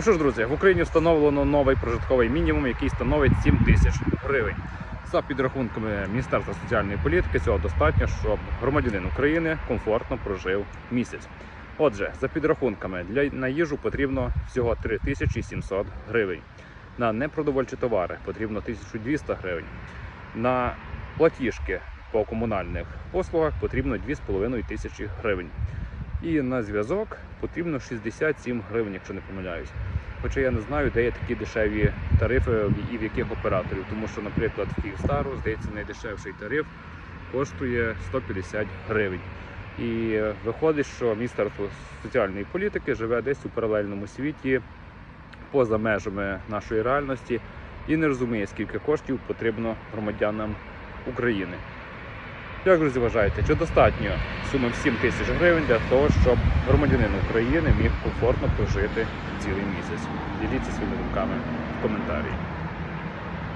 Ну що ж, друзі, в Україні встановлено новий прожитковий мінімум, який становить 7 тисяч гривень. За підрахунками Міністерства соціальної політики, цього достатньо, щоб громадянин України комфортно прожив місяць. Отже, за підрахунками, для на їжу потрібно всього 3700 гривень. На непродовольчі товари потрібно 1200 гривень. На платіжки по комунальних послугах потрібно 2500 тисячі гривень. І на зв'язок потрібно 67 гривень, якщо не помиляюсь. Хоча я не знаю, де є такі дешеві тарифи і в яких операторів. Тому що, наприклад, в Київстару, здається, найдешевший тариф коштує 150 гривень. І виходить, що Міністерство соціальної політики живе десь у паралельному світі поза межами нашої реальності і не розуміє, скільки коштів потрібно громадянам України. Як друзі вважаєте, чи достатньо суми в 7 тисяч гривень для того, щоб громадянин України міг комфортно прожити цілий місяць? Діліться своїми думками в коментарі.